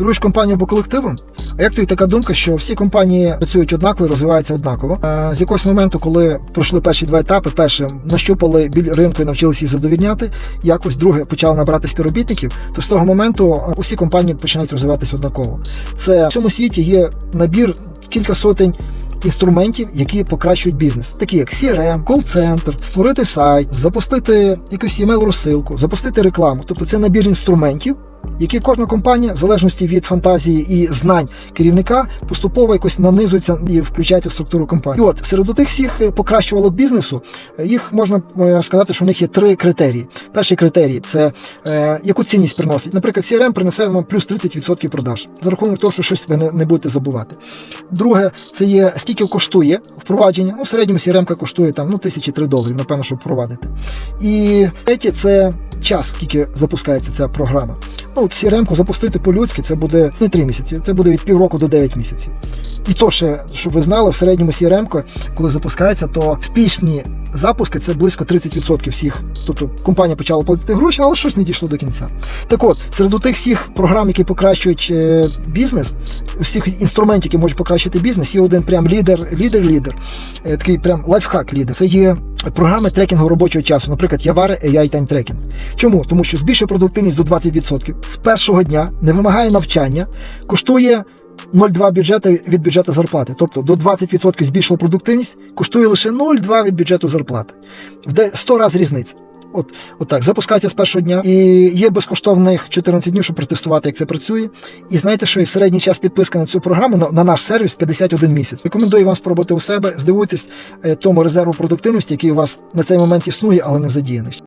Керуєш компанією або колективом? А як тобі така думка, що всі компанії працюють однаково і розвиваються однаково? З якогось моменту, коли пройшли перші два етапи, перше нащупали біль ринку і навчилися їх задовільняти, якось друге почали набрати співробітників, то з того моменту усі компанії починають розвиватися однаково. Це в цьому світі є набір кілька сотень. Інструментів, які покращують бізнес, такі як CRM, кол-центр, створити сайт, запустити якусь email розсилку, запустити рекламу. Тобто це набір інструментів, які кожна компанія, в залежності від фантазії і знань керівника, поступово якось нанизується і включається в структуру компанії. І от серед тих всіх е, покращувалок бізнесу е, їх можна е, сказати, що в них є три критерії. Перший критерій це е, яку цінність приносить. Наприклад, CRM принесе вам плюс 30% продаж за рахунок того, що щось ви не, не будете забувати. Друге, це є скільки коштує впровадження. Ну, в середньому CRM коштує там ну тисячі три доларів, напевно, щоб впровадити. І третє це час, скільки запускається ця програма. Ну, CRM-ку запустити по-людськи це буде не 3 місяці, це буде від півроку до 9 місяців. І то ще, щоб ви знали, в середньому CRM, коли запускається, то спішні запуски це близько 30% всіх. Тобто компанія почала платити гроші, але щось не дійшло до кінця. Так от, серед тих всіх програм, які покращують е, бізнес, всіх інструментів, які можуть покращити бізнес, є один прям лідер, лідер, лідер, е, такий прям лайфхак лідер. Це є програми трекінгу робочого часу, наприклад, Явare AI Time Tracking. Чому? Тому що збільшує продуктивність до 20% з першого дня, не вимагає навчання, коштує 0,2 бюджету від бюджету зарплати. Тобто до 20% збільшила продуктивність, коштує лише 0,2 від бюджету зарплати. В 100 разів різниця. От, от так, запускається з першого дня. І є безкоштовних 14 днів, щоб протестувати, як це працює. І знаєте, що і середній час підписки на цю програму на, на наш сервіс 51 місяць. Рекомендую вам спробувати у себе, здивуйтесь е, тому резерву продуктивності, який у вас на цей момент існує, але не задіяний.